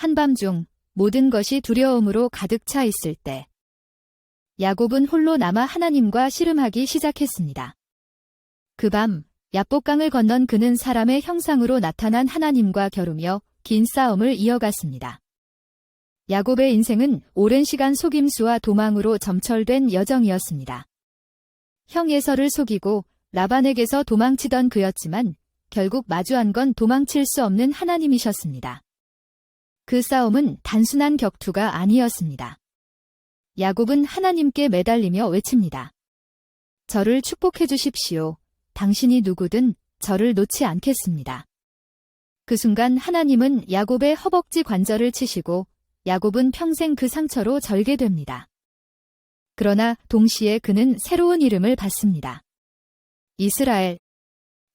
한밤중 모든 것이 두려움으로 가득 차 있을 때 야곱은 홀로 남아 하나님과 씨름하기 시작했습니다. 그 밤 야복강을 건넌 그는 사람의 형상으로 나타난 하나님과 겨루며 긴 싸움을 이어갔습니다. 야곱의 인생은 오랜 시간 속임수와 도망으로 점철된 여정이었습니다. 형 예서를 속이고 라반에게서 도망치던 그였지만 결국 마주한 건 도망칠 수 없는 하나님이셨습니다. 그 싸움은 단순한 격투가 아니었습니다. 야곱은 하나님께 매달리며 외칩니다. 저를 축복해 주십시오. 당신이 누구든 저를 놓지 않겠습니다. 그 순간 하나님은 야곱의 허벅지 관절을 치시고 야곱은 평생 그 상처로 절게 됩니다. 그러나 동시에 그는 새로운 이름을 받습니다. 이스라엘.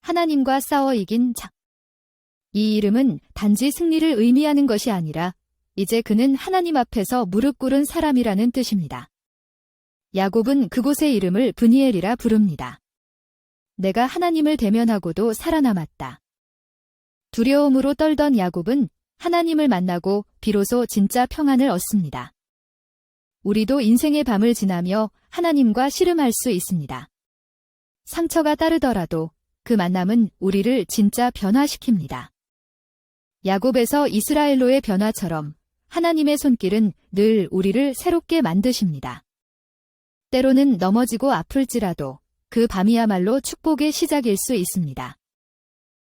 하나님과 싸워 이긴 자. 이 이름은 단지 승리를 의미하는 것이 아니라 이제 그는 하나님 앞에서 무릎 꿇은 사람이라는 뜻입니다. 야곱은 그곳의 이름을 브니엘이라 부릅니다. 내가 하나님을 대면하고도 살아남았다. 두려움으로 떨던 야곱은 하나님을 만나고 비로소 진짜 평안을 얻습니다. 우리도 인생의 밤을 지나며 하나님과 씨름할 수 있습니다. 상처가 따르더라도 그 만남은 우리를 진짜 변화시킵니다. 야곱에서 이스라엘로의 변화처럼 하나님의 손길은 늘 우리를 새롭게 만드십니다. 때로는 넘어지고 아플지라도 그 밤이야말로 축복의 시작일 수 있습니다.